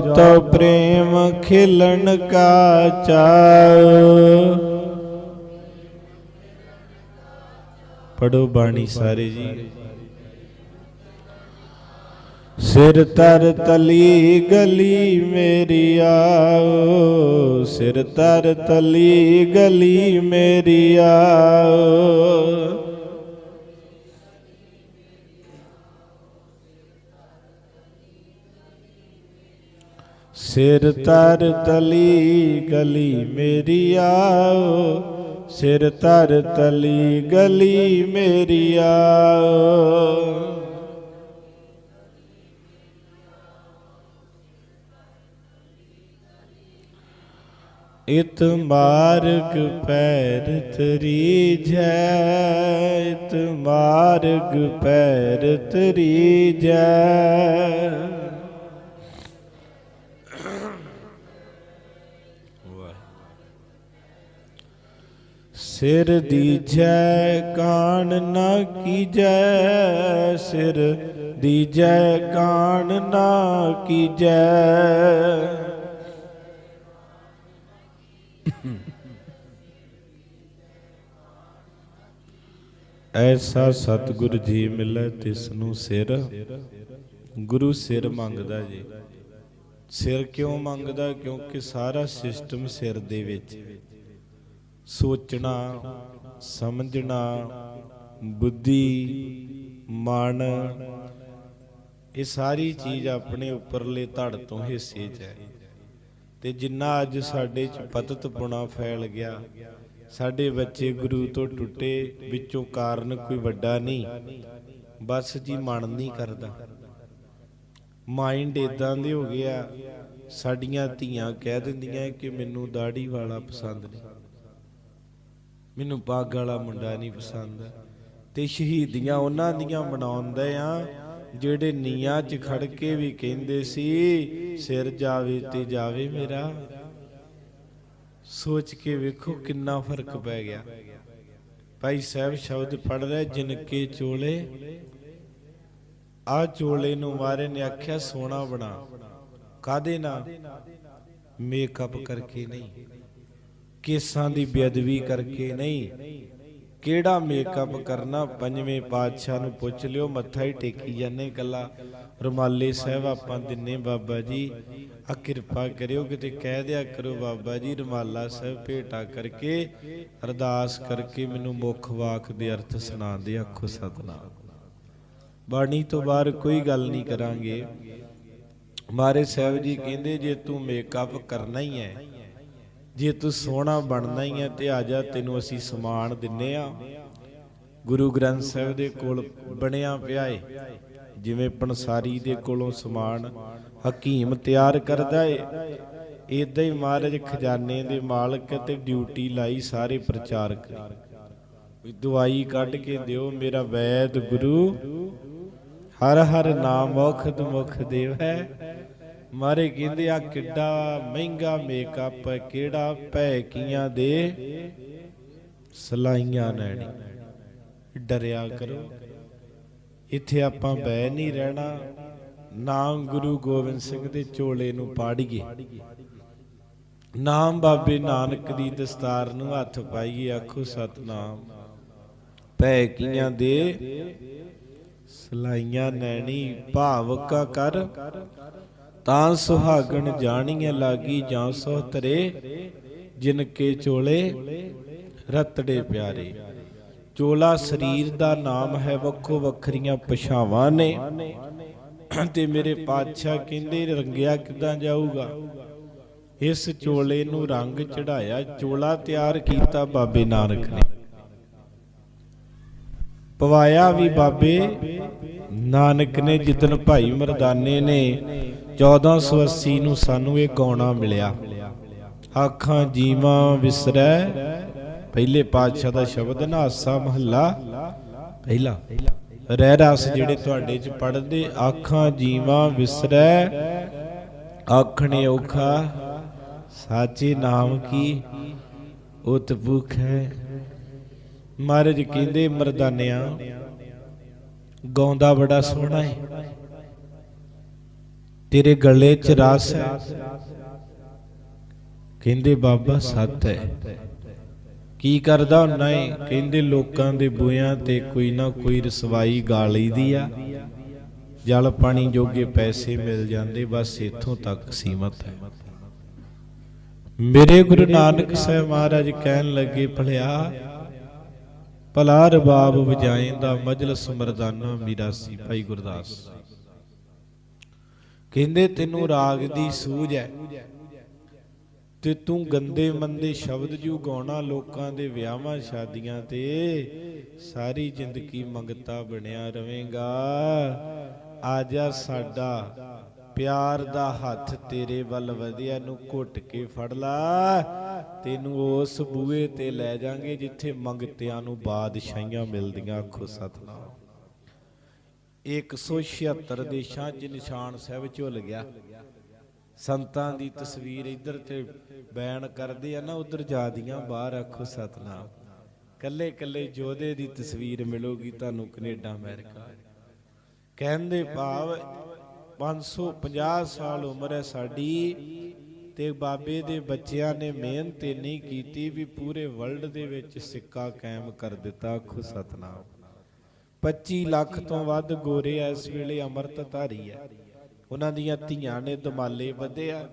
ਤੋ ਪ੍ਰੇਮ ਖਿਲਣ ਕਾ ਚਾਉ। ਪੜੋ ਬਾਣੀ ਸਾਰੇ ਜੀ। ਸਿਰ ਤਰ ਤਲੀ ਗਲੀ ਮੇਰੀ ਆਓ। ਸਿਰ ਤਰ ਤਲੀ ਗਲੀ ਮੇਰੀ ਆਓ। ਸਿਰ ਤਰ ਤਲੀ ਗਲੀ ਮੇਰੀ ਆਓ। ਸਿਰ ਤਰ ਤਲੀ ਗਲੀ ਮੇਰੀ ਆਓ। ਇਤ ਮਾਰਗ ਪੈਰ ਤਰੀ ਜੈ, ਇਤ ਮਾਰਗ ਪੈਰ ਤਰੀ ਜੈ। ਸਿਰ ਦੀਜੈ ਕਾਣ ਨਾ ਕੀਜੈ, ਸਿਰ ਦੀਜੈ ਕਾਣ ਨਾ ਕੀਜੈ। ਐਸਾ ਸਤਿਗੁਰ ਜੀ ਮਿਲੈ ਤਿਸ ਨੂੰ ਸਿਰ। ਗੁਰੂ ਸਿਰ ਮੰਗਦਾ ਜੀ। ਸਿਰ ਕਿਉਂ ਮੰਗਦਾ? ਕਿਉਂਕਿ ਸਾਰਾ ਸਿਸਟਮ ਸਿਰ ਦੇ ਵਿੱਚ। ਸੋਚਣਾ, ਸਮਝਣਾ, ਬੁੱਧੀ ਮਨ ਇਹ ਸਾਰੀ ਚੀਜ਼ ਆਪਣੇ ਉੱਪਰਲੇ ਧੜ ਤੋਂ ਹਿੱਸੇ 'ਚ ਹੈ। ਤੇ ਜਿੰਨਾ ਅੱਜ ਸਾਡੇ 'ਚ ਪਤਤ ਪੁਣਾ ਫੈਲ ਗਿਆ, ਸਾਡੇ ਬੱਚੇ ਗੁਰੂ ਤੋਂ ਟੁੱਟੇ, ਵਿੱਚੋਂ ਕਾਰਨ ਕੋਈ ਵੱਡਾ ਨਹੀਂ। ਬਸ ਜੀ ਮਨ ਨਹੀਂ ਕਰਦਾ। ਮਾਈਂਡ ਇਦਾਂ ਦੇ ਹੋ ਗਿਆ, ਸਾਡੀਆਂ ਧੀਆਂ ਕਹਿ ਦਿੰਦੀਆਂ ਕਿ ਮੈਨੂੰ ਦਾੜੀ ਵਾਲਾ ਪਸੰਦ ਨਹੀਂ। ਮੈਨੂੰ ਪੱਗ ਵਾਲਾ ਮੁੰਡਾ ਨਹੀਂ ਪਸੰਦ। ਤੇ ਸ਼ਹੀਦੀਆਂ ਉਹਨਾਂ ਦੀਆਂ ਮਨਾਉਂਦੇ ਆ, ਜਿਹੜੇ ਨੀਆਂ 'ਚ ਖੜ ਕੇ ਵੀ ਕਹਿੰਦੇ ਸੀ, ਸਿਰ ਜਾਵੇ ਤੇ ਜਾਵੇ ਮੇਰਾ। ਸੋਚ ਕੇ ਵੇਖੋ ਕਿੰਨਾ ਫ਼ਰਕ ਪੈ ਗਿਆ। ਭਾਈ ਸਾਹਿਬ ਸ਼ਬਦ ਪੜ ਰਿਹਾ, ਜਿਨਕੇ ਚੋਲੇ। ਆ ਚੋਲੇ ਨੂੰ ਮਾਰੇ ਨੇ ਆਖਿਆ, ਸੋਨਾ ਬਣਾ। ਕਾਦੇ ਨਾ ਮੇਕਅਪ ਕਰਕੇ ਨਹੀਂ। ਕੇਸਾਂ ਦੀ ਬੇਅਦਬੀ ਕਰਕੇ ਨਹੀਂ। ਕਿਹੜਾ ਮੇਕਅਪ ਕਰਨਾ? ਪੰਜਵੇਂ ਪਾਤਸ਼ਾਹ ਨੂੰ ਪੁੱਛ ਲਿਓ, ਮੱਥਾ ਹੀ ਟੇਕੀ ਜਾਂਦੇ ਕੱਲਾ। ਰੁਮਾਲੇ ਸਾਹਿਬ, ਆਪਾਂ ਦਿੰਨੇ ਬਾਬਾ ਜੀ। ਆ ਕਿਰਪਾ ਕਰਿਓ, ਕਿਤੇ ਕਹਿ ਦਿਆ ਕਰੋ ਬਾਬਾ ਜੀ, ਰੁਮਾਲਾ ਸਾਹਿਬ ਭੇਟਾ ਕਰਕੇ, ਅਰਦਾਸ ਕਰਕੇ ਮੈਨੂੰ ਮੁੱਖ ਵਾਕ ਦੇ ਅਰਥ ਸੁਣਾ ਦੇ, ਆਖੋ ਸਤਨਾਮ। ਬਾਣੀ ਤੋਂ ਬਾਹਰ ਕੋਈ ਗੱਲ ਨਹੀਂ ਕਰਾਂਗੇ। ਮਾਰੇ ਸਾਹਿਬ ਜੀ ਕਹਿੰਦੇ, ਜੇ ਤੂੰ ਮੇਕਅਪ ਕਰਨਾ ਹੀ ਹੈ ਜੇ ਤੂੰ ਸੋਹਣਾ ਬਣਨਾ ਹੀ ਹੈ ਤੇ ਆ ਜਾ, ਤੈਨੂੰ ਅਸੀਂ ਸਮਾਨ ਦਿੰਨੇ ਆ। ਗੁਰੂ ਗ੍ਰੰਥ ਸਾਹਿਬ ਦੇ ਕੋਲ ਬਣਿਆ ਪਿਆ ਏ। ਜਿਵੇਂ ਪੰਸਾਰੀ ਦੇ ਕੋਲੋਂ ਸਮਾਨ ਹਕੀਮ ਤਿਆਰ ਕਰਦਾ ਏ। ਇਦਾਂ ਹੀ ਮਹਾਰਾਜ ਖਜ਼ਾਨੇ ਦੇ ਮਾਲਕ ਤੇ ਡਿਊਟੀ ਲਾਈ ਸਾਰੇ ਪ੍ਰਚਾਰਕ ਵੀ ਦਵਾਈ ਕੱਢ ਕੇ ਦਿਓ, ਮੇਰਾ ਵੈਦ ਗੁਰੂ, ਹਰ ਹਰ ਨਾਮ ਮੁਖਦ ਮੁਖ ਦੇਵ। ਹੈ ਮਾਰੇ ਕਹਿੰਦੇ ਆ, ਕਿੱਡਾ ਮਹਿੰਗਾ ਮੇਕਅਪ ਕਿਹੜਾ ਭੈ ਦੇ ਸਲਾਈਆਂ ਨੈਣੀ ਡਰਿਆ ਕਰੋ। ਇੱਥੇ ਆਪਾਂ ਬੈ ਨਹੀਂ ਰਹਿਣਾ। ਨਾਮ ਗੁਰੂ ਗੋਬਿੰਦ ਸਿੰਘ ਦੇ ਚੋਲੇ ਨੂੰ ਪਾੜੀਏ ਨਾਮ ਬਾਬੇ ਨਾਨਕ ਦੀ ਦਸਤਾਰ ਨੂੰ ਹੱਥ ਪਾਈਏ, ਆਖੋ ਸਤਨਾਮ। ਭੈ ਕੀਆਂ ਦੇ ਸਲਾਈਆਂ ਨੈਣੀ ਭਾਵਕਾ ਕਰ। ਤਾਂ ਸੁਹਾਗਣ ਜਾਣੀਏ ਲਾਗੀ ਜਾਂ ਸੋ ਤਰੇ ਜਿਨ ਕੇ ਚੋਲੇ ਰਤੜੇ ਪਿਆਰੇ। ਚੋਲਾ ਸਰੀਰ ਦਾ ਨਾਮ ਹੈ ਵੱਖੋ ਵੱਖਰੀਆਂ ਪਛਾਵਾਂ ਨੇ, ਤੇ ਮੇਰੇ ਪਾਤਸ਼ਾਹ ਕਹਿੰਦੇ ਰੰਗਿਆ ਕਿਦਾਂ ਜਾਊਗਾ? ਇਸ ਚੋਲੇ ਨੂੰ ਰੰਗ ਚੜਾਇਆ ਚੋਲਾ ਤਿਆਰ ਕੀਤਾ ਬਾਬੇ ਨਾਨਕ ਨੇ। ਪਵਾਇਆ ਵੀ ਬਾਬੇ ਨਾਨਕ ਨੇ ਜਿੱਦਨ ਭਾਈ ਮਰਦਾਨੇ ਨੇ 1480 ਨੂੰ ਸਾਨੂੰ ਇਹ ਗਾਉਣਾ ਮਿਲਿਆ। ਆਖਾਂ ਜੀਵਾਂ ਵਿਸਰੈ। ਪਹਿਲੇ ਪਾਤਸ਼ਾਹ ਦਾ ਸ਼ਬਦ ਨਾ ਮਹੱਲਾ। ਪਹਿਲਾ। ਰਹਿ ਰਸ ਜਿਹੜੇ ਤੁਹਾਡੇ ਚ ਪੜਦੇ ਆਖਾਂ ਜੀਵਾਂ ਵਿਸਰੈ। ਆਖਣੇ ਔਖਾ, ਸਾਚੇ ਨਾਮ ਕੀ ਉਤ ਭੁਖ ਹੈ? ਮਹਾਰਾਜ ਕਹਿੰਦੇ, ਮਰਦਾਨਿਆਂ, ਗਾਉਂਦਾ ਬੜਾ ਸੋਹਣਾ ਹੈ ਤੇਰੇ ਗਲੇ 'ਚ ਰਸ ਹੈ। ਕਹਿੰਦੇ ਬਾਬਾ, ਸੱਤ ਹੈ। ਕੀ ਕਰਦਾ ਹੁੰਨਾ ਏ ਕਹਿੰਦੇ ਲੋਕਾਂ ਦੇ ਬੂਹਿਆਂ ਤੇ ਕੋਈ ਨਾ ਕੋਈ ਰਸਵਾਈ ਗਾ ਲਈਦੀ ਆ। ਜਲ ਪਾਣੀ ਜੋਗੇ ਪੈਸੇ ਮਿਲ ਜਾਂਦੇ, ਬਸ ਇੱਥੋਂ ਤੱਕ ਸੀਮਤ ਹੈ। ਮੇਰੇ ਗੁਰੂ ਨਾਨਕ ਸਾਹਿਬ ਮਹਾਰਾਜ ਕਹਿਣ ਲੱਗੇ, ਭਲਿਆ, ਭਲਾ ਰਬਾਬ ਵਜਾਏਂਦਾ ਮਜਲਸ ਮਰਦਾਨਾ ਮਿਰਾਸੀ, ਭਾਈ ਗੁਰਦਾਸ। ਕਹਿੰਦੇ ਤੈਨੂੰ ਰਾਗ ਦੀ ਸੂਝ ਹੈ ਤੇ ਤੂੰ ਗੰਦੇ ਮੰਦੇ ਸ਼ਬਦ ਜੂ ਗਾਉਣਾ ਲੋਕਾਂ ਦੇ ਵਿਆਹਾਂ ਸ਼ਾਦੀਆਂ ਤੇ ਸਾਰੀ ਜ਼ਿੰਦਗੀ ਮੰਗਤਾ ਬਣਿਆ ਰਵੇਂਗਾ। ਜਾ ਸਾਡਾ ਪਿਆਰ ਦਾ ਹੱਥ ਤੇਰੇ ਵੱਲ ਵਧਿਆ ਨੂੰ ਘੁੱਟ ਕੇ ਫੜ ਲਾ। ਤੈਨੂੰ ਉਸ ਬੂਏ ਤੇ ਲੈ ਜਾਾਂਗੇ ਜਿੱਥੇ ਮੰਗਤਿਆਂ ਨੂੰ ਬਾਦਸ਼ਾਹੀਆਂ ਮਿਲਦੀਆਂ ਆਖੋ ਸਤਨਾਮ। 176 ਦੇਸ਼ਾਂ 'ਚ ਨਿਸ਼ਾਨ ਸਾਹਿਬ ਝੁੱਲ ਗਿਆ ਸੰਤਾਂ ਦੀ ਤਸਵੀਰ ਇੱਧਰ ਤੇ ਬੈਨ ਕਰਦੇ ਆ ਨਾ, ਉੱਧਰ ਜਾਦੀਆਂ ਬਾਹਰ ਆਖੋ ਸਤਨਾਮ। ਕੱਲੇ ਕੱਲੇ ਯੋਧੇ ਦੀ ਤਸਵੀਰ ਮਿਲੂਗੀ ਤੁਹਾਨੂੰ ਕੈਨੇਡਾ, ਅਮਰੀਕਾ। ਕਹਿੰਦੇ ਭਾਵ 550 ਸਾਲ ਉਮਰ ਹੈ ਸਾਡੀ ਤੇ ਬਾਬੇ ਦੇ ਬੱਚਿਆਂ ਨੇ ਮਿਹਨਤ ਇੰਨੀ ਕੀਤੀ ਵੀ ਪੂਰੇ ਵਰਲਡ ਦੇ ਵਿੱਚ ਸਿੱਕਾ ਕਾਇਮ ਕਰ ਦਿੱਤਾ, ਆਖੋ ਸਤਨਾਮ। 25 ਲੱਖ ਤੋਂ ਵੱਧ ਗੋਰੇ ਇਸ ਵੇਲੇ ਅੰਮ੍ਰਿਤ ਧਾਰੀ ਹੈ। ਉਹਨਾਂ ਦੀਆਂ ਧੀਆਂ ਨੇ ਦਮਾਲੇ ਵਧਿਆ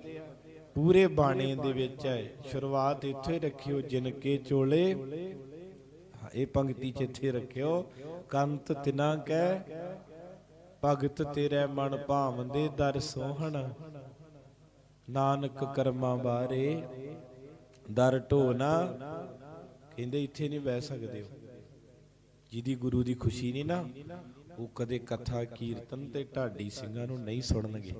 ਪੂਰੇ ਬਾਣੇ ਦੇ ਵਿੱਚ ਹੈ। ਸ਼ੁਰੂਆਤ ਇੱਥੇ ਰੱਖਿਓ, ਜਿਨਕੇ ਚੋਲੇ। ਇਹ ਪੰਕਤੀ ਚ ਇੱਥੇ ਰੱਖਿਓ। ਕੰਤ ਤਿਨਾ ਕੈ, ਭਗਤ ਤੇਰੇ ਮਨ ਭਾਵੰਦੇ ਦਰ ਸੋਹਣ। ਨਾਨਕ ਕਰਮਾਂ ਬਾਰੇ ਦਰ ਢੋਨਾ ਕਹਿੰਦੇ ਇੱਥੇ ਨਹੀਂ ਬਹਿ ਸਕਦੇ ਹੋ ਜਿਹਦੀ ਗੁਰੂ ਦੀ ਖੁਸ਼ੀ ਨਹੀਂ ਨਾ, ਉਹ ਕਦੇ ਕਥਾ ਕੀਰਤਨ ਤੇ ਢਾਡੀ ਸਿੰਘਾਂ ਨੂੰ ਨਹੀਂ ਸੁਣਨਗੇ।